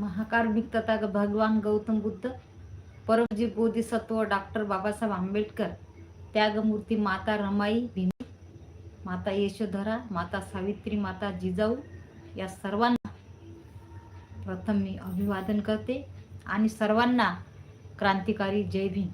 महाकार्मिक तथा भगवान गौतम बुद्ध परमजी बोधिसत्व डॉक्टर बाबासाहेब आंबेडकर त्यागमूर्ती माता रमाई भीमी माता यशोधरा माता सावित्री माता जिजाऊ या सर्वांना प्रथम मी अभिवादन करते. आणि सर्वांना क्रांतिकारी जय भीम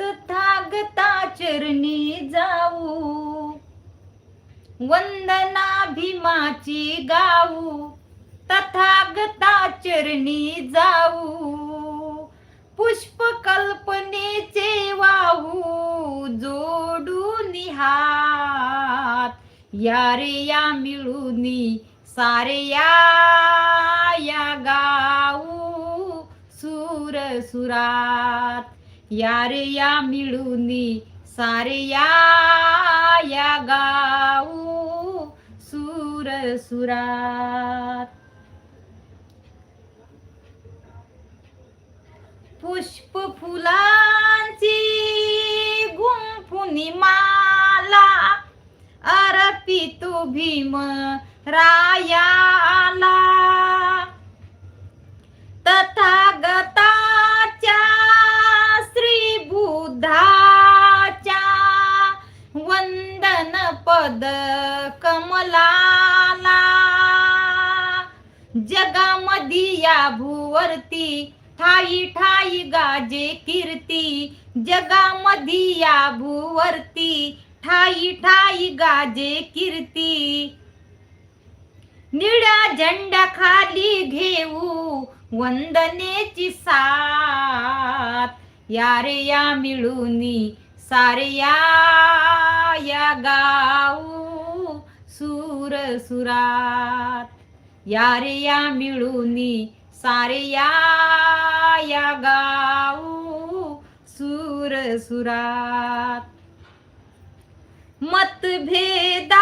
तथागता चरणी जाऊ वंदना भीमाची गाऊ तथागता चरणी जाऊ. पुष्प कल्पनेचे वाहू जोडून हात. या रे या मिळूनी सारे या या गाऊ सुर सुरात. या रे या मिळूनी सारे या या गाऊ सुर सुरात पुष्प फुलांची गुंफुनी माला अर्पितो भीम रायाला. तथागताच्या श्री बुद्धाच्या वंदन पद कमला जगामधी या भूवरती. ठाई ठाई गाजे कीर्ती. जगामधी या भूवरती. ठाई ठाई गाजे कीर्ती. निळ्या झेंड्या खाली घेऊ. वंदनेची साथ. यारे या मिळूनी. सारे या या गाऊ. सुर सुरात. या रे या मिळूनी सारे या या गाऊ सुर सुरात. मतभेदाला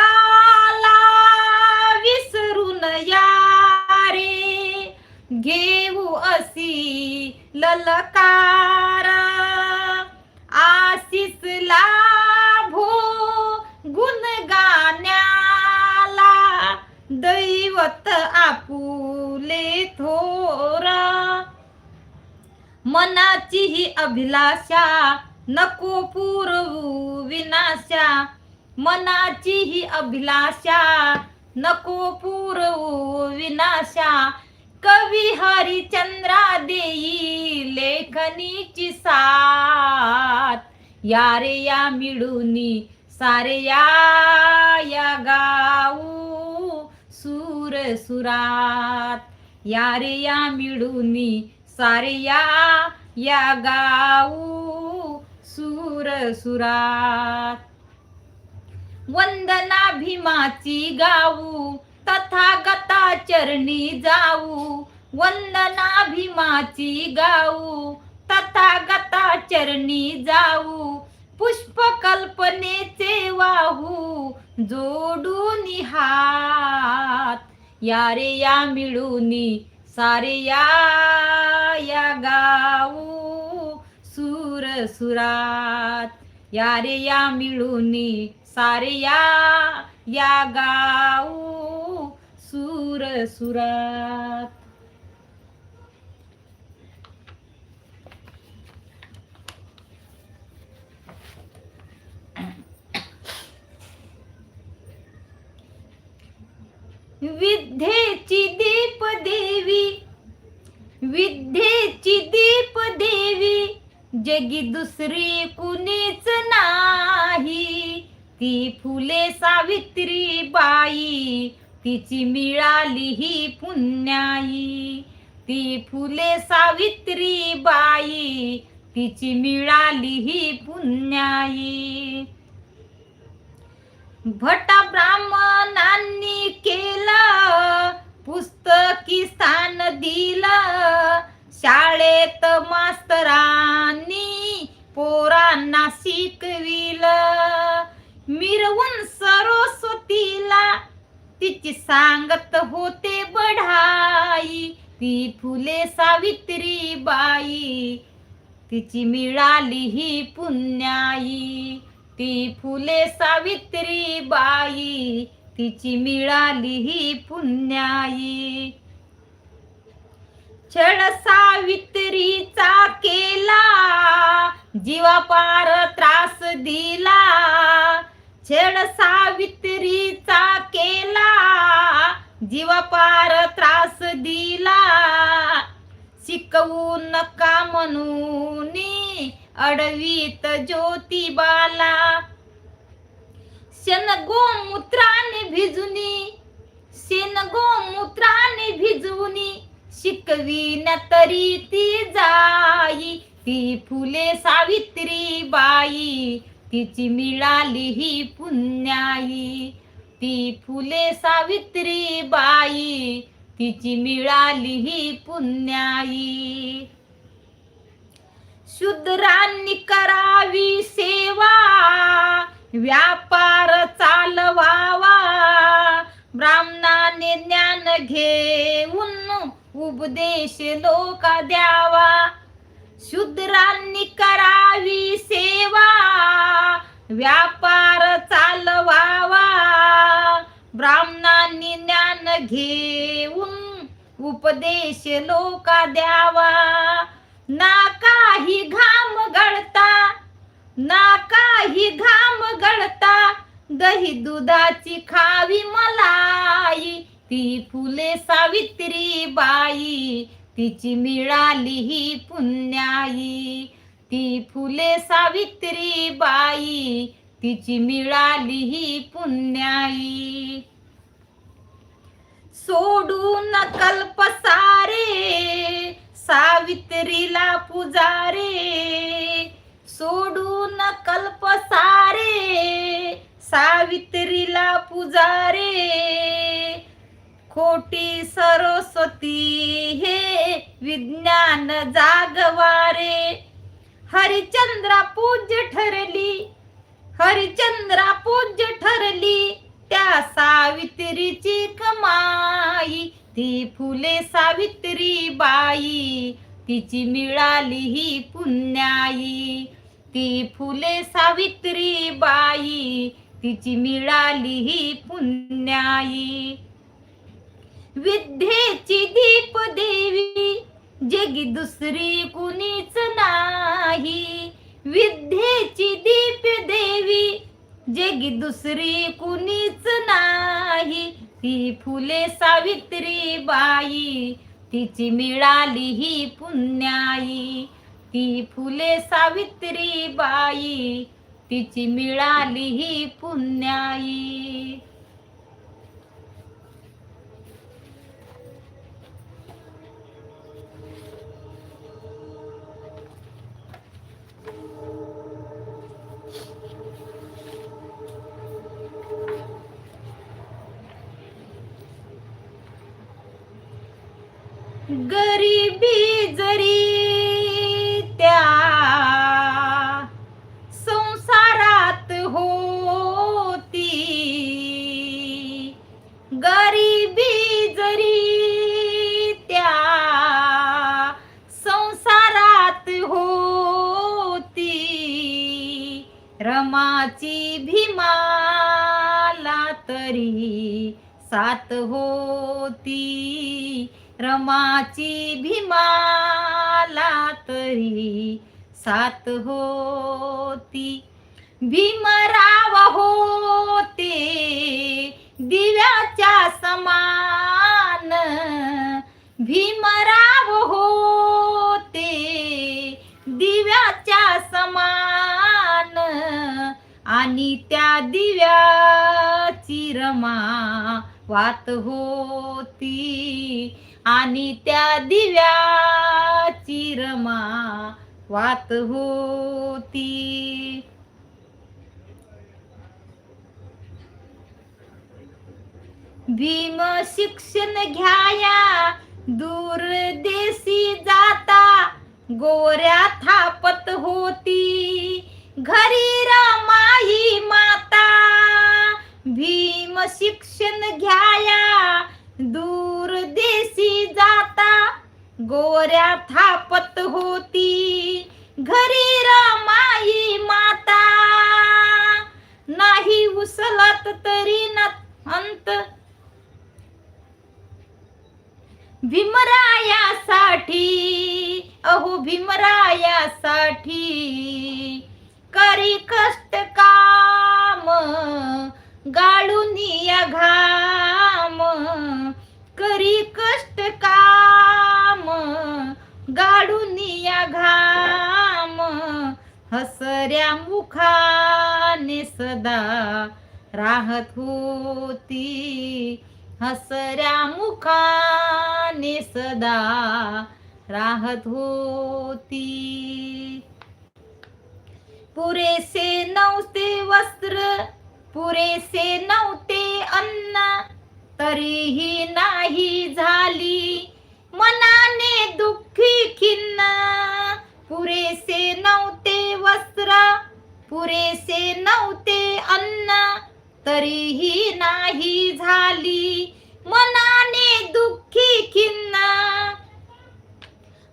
विसरून या रे घेऊ असी ललकारा. आशिष लाभो गुण गाण्या आपुले थोरा. मनाची ही अभिलाषा नको पुरवू विनाशा. मनाची ही अभिलाषा नको पुरवू विनाशा. कवी हरिचंद्रा देई लेखनीची साथ. या रे या मिळूनी सारे या या गाऊ. सुर सुरात. या या मिळूनी सारे या या गाऊ सुर सुरात. वंदना भीमाची गाऊ तथागता चरणी जाऊ. वंदना भीमाची गाऊ तथागता चरणी जाऊ. पुष्प कल्पनेचे वाहू जोडून हात. या रे या मिळूनी सारे या या गाऊ सुर सुरात. या रे या मिळूनी सारे या या गाऊ सुर सुरात. विद्येची दीप देवी विद्येची दीप देवी जगी दुसरी कुणीच नाही. ती फुले सावित्री बाई तिची मिळाली ही पुण्याई. ती फुले सावित्री बाई तिची मिळाली ही पुण्याई. भट ब्राह्मणांनी केलं पुस्तकी स्थान दिलं. शाळेत मास्तरांनी पोरांना शिकविलं. मिरवून सरस्वतीला तिची सांगत होते बढाई. ती फुले सावित्री बाई तिची मिळाली ही पुण्याई. ती फुले सावित्री बाई तिची मिळाली ही पुण्याई. छळ सावित्रीचा केला जीवापार त्रास दिला. छळ सावित्रीचा केला जीवापार त्रास दिला. शिकवू नका म्हणून अडवीत ज्योतिबाला शेण गोमूत्राने भिजुनी शेण गोमूत्राने भिजवुनी न तरी ती जाई. ती फुले सावित्री बाई तिची मिळाली ही पुण्याई. ती फुले सावित्री बाई तिची मिळाली ही पुण्याई. शूद्रांनी करावी सेवा. व्यापार चालवावा. ब्राह्मणाने ज्ञान घेऊन उपदेश लोका द्यावा. शूद्रांनी करावी सेवा. व्यापार चालवावा. ब्राह्मणांनी ज्ञान घेऊन उपदेश लोका द्यावा. ना काही घाम गळता ना काही घाम गळता दही दुधाची खावी मलाई ती फुले सावित्री बाई तिची मिळाली ही पुण्याई. ती फुले सावित्री बाई तिची मिळाली ही पुण्याई. सोडून नकल सारे सावित्रीला पुजारे सोडून कल्प सारे. सावित्रीला पुजारे खोटी सरस्वती हे विज्ञान जागवारे. हरिचंद्रा पूज्य ठरली हरिचंद्रा पूज्य ठरली त्या सावित्रीची कमाई ती फुले सावित्री बाई तिची मिळाली ही पुण्याई. ती फुले सावित्री बाई तिची मिळाली ही पुण्याई. विद्येची दीप देवी जगी दुसरी कुणीच नाही. विद्येची दीप देवी जगी दुसरी कुणीच नाही. ती फुले सावित्री बाई तिची मिळाली ही पुण्याई. ती फुले सावित्री बाई तिची मिळाली ही पुण्याई. गरिबी जरी त्या संसारात होती गरिबी जरी त्या संसारात होती रमाची भीमाला तरी सात होती. रमाची भीमाला तरी साथ होती. भीमराव होते दिव्याच्या समान. भीमराव होते दिव्याच्या समान. आणि त्या दिव्याची रमा वात होती. आणि त्या दिव्याची रमा वात होती. भीम शिक्षण घ्याया दूर देशी जाता गोऱ्या थापत होती. घरी रमाई माता भीम शिक्षण घ्याया दूर देशी जाता गोऱ्या थापत होती. घरी रमाई माता नाही उसलत तरी न अंत भीमरायासाठी अहो भीमरायासाठी करी कष्ट काम गाळून या घाम. करी कष्ट काम गाडून या घाम हसऱ्या मुखाने सदा राहत होती. हसऱ्या मुखाने सदा राहत होती. पुरेसे नव्हते वस्त्र पुरेसे नव्हते अन्न तरीही नाही झाली. मनाने दुःखी खिन्न. पुरेसे नव्हते वस्त्र. पुरेसे नव्हते अन्न. तरीही नाही झाली. मनाने दुःखी खिन्न.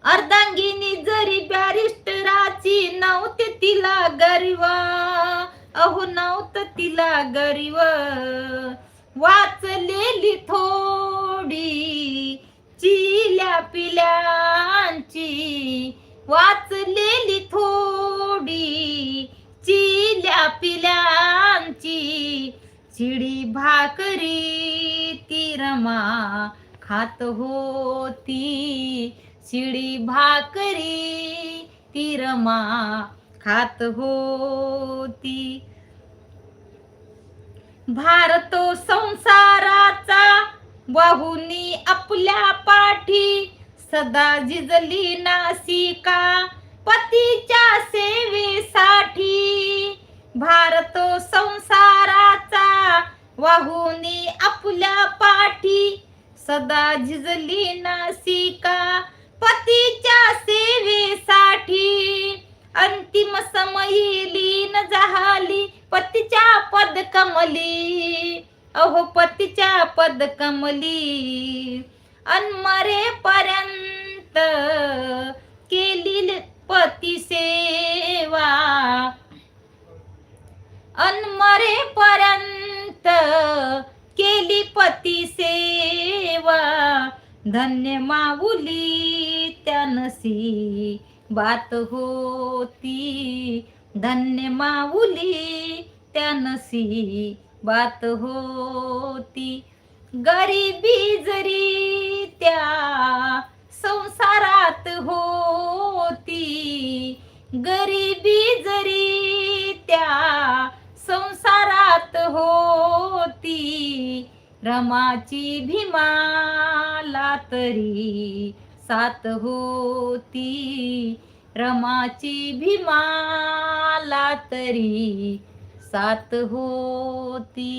अर्धांगिनी जरी बॅरिस्टराची नव्हते तिला गरीव. अहो नव्हतं तिला गरीव. वाचलेली थोडी चिल्या पिल्यांची. वाचलेली थोडी चिल्या पिल्यांची. चिडी भाकरी ती रमा खात होती. शिडी भाकरी ती रमा खात होती. भारतो संसाराचा वाहुनी आपल्या पाठी. सदा जिजली नासिका पतीच्या सेवेसाठी. भारतो संसाराचा वाहुनी आपल्या पाठी. सदा झिजली नासिका पतीच्या सेवेसाठी. अंतिम समयी लीन झाली. पतीच्या पद कमली. अहो पतीच्या पद कमली. अनमरेपर्यंत केली पती सेवा. अनमरेपर्यंत केली पती सेवा. धन्य माऊली त्यानसी बात होती. धन्य माऊली त्यानसी बात होती. गरिबी जरी त्या संसारात होती गरिबी जरी त्या संसारात होती रमाची भीमाला तरी सात होती. रमाची भीमाला तरी सात होती.